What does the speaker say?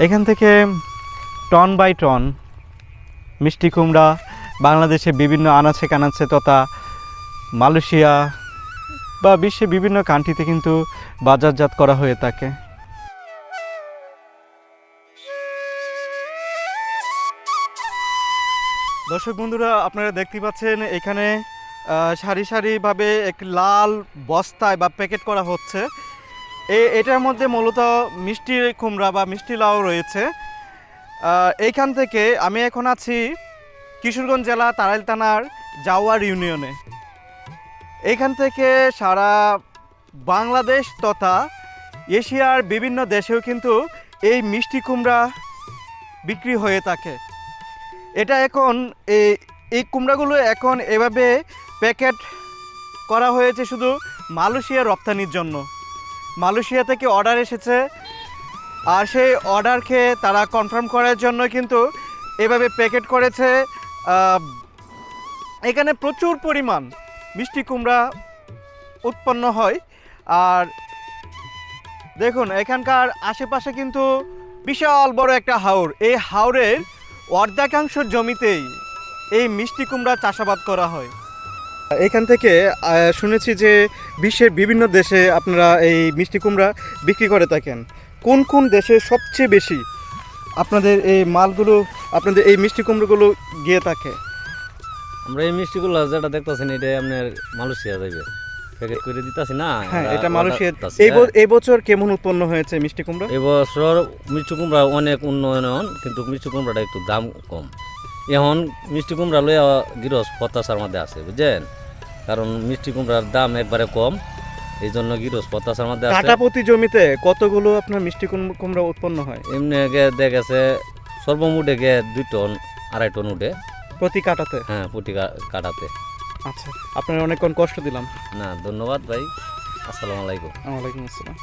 এখান থেকে ton by ton, মিষ্টি কুমড়া, বাংলাদেশে বিভিন্ন আনাচে কানাচে তথা মালয়েশিয়া বা বিশ্বে বিভিন্ন কান্ট্রিতে কিন্তু বাজারজাত করা হয়ে থাকে। দর্শক বন্ধুরা, আপনারা দেখতে পাচ্ছেন এখানে সারি সারিভাবে এক লাল বস্তায় বা প্যাকেট করা হচ্ছে। এটার মধ্যে মূলত মিষ্টি কুমড়া বা মিষ্টি লাউ রয়েছে। এইখান থেকে আমি এখন আছি কিশোরগঞ্জ জেলা তারাইল থানার জাওয়ার ইউনিয়নে। এইখান থেকে সারা বাংলাদেশ তথা এশিয়ার বিভিন্ন দেশেও কিন্তু এই মিষ্টি কুমড়া বিক্রি হয়ে থাকে। এটা এখন এই এই কুমড়াগুলো এখন এভাবে প্যাকেট করা হয়েছে শুধু মালয়েশিয়া রপ্তানির জন্য। মালয়েশিয়া থেকে অর্ডার এসেছে। আর সেই অর্ডার খেয়ে তারা কনফার্ম করার জন্য কিন্তু এভাবে প্যাকেট করেছে। এখানে প্রচুর পরিমাণ মিষ্টি কুমড়া উৎপন্ন হয়। আর দেখুন, এখানকার আশেপাশে কিন্তু বিশাল বড় একটা হাওর। এই হাওরের অর্ধাকাংশ জমিতেই এই মিষ্টি কুমড়া চাষাবাদ করা হয়। এখান থেকে শুনেছি যে বিশ্বের বিভিন্ন দেশে আপনারা এই মিষ্টি কুমড়া বিক্রি করে থাকেন। কোন কোন দেশে সবচেয়ে বেশি আপনাদের এই মালগুলো আপনাদের এই মিষ্টি কুমড়োগুলো গিয়ে থাকে? আমরা এই মিষ্টিগুলো যেটা দেখতেছেন এটা আপনার মালয়েশিয়া যাইবে। প্যাকেট করে দিতাছি না হ্যাঁ এটা মালয়েশিয়া এই। এই বছর কেমন উৎপন্ন হয়েছে মিষ্টি কুমড়া? এবছর মিষ্টি কুমড়া অনেক উন্নয়ন কিন্তু মিষ্টি কুমড়াটা একটু দাম কম। এখন মিষ্টি কুমড়া লইয়া গিরস পতাশার মধ্যে আছে বুঝছেন? কারণ মিষ্টি কুমড়ার দাম একবারে কম এই জন্য গিরস পতাশার মধ্যে আছে। কাটা প্রতি জমিতে কতগুলো আপনার মিষ্টি কুম- কুমড়া উৎপন্ন হয়? এমনি গে দেখেছে সর্বমুটে গে দুই টন আড়াই টন উঠে। প্রতি কাটাতে? হ্যাঁ প্রতি কাটাতে। আচ্ছা আপনার অনেকক্ষণ কষ্ট দিলাম। না ধন্যবাদ ভাই। আসসালামু আলাইকুম। ওয়ালাইকুম আসসালাম।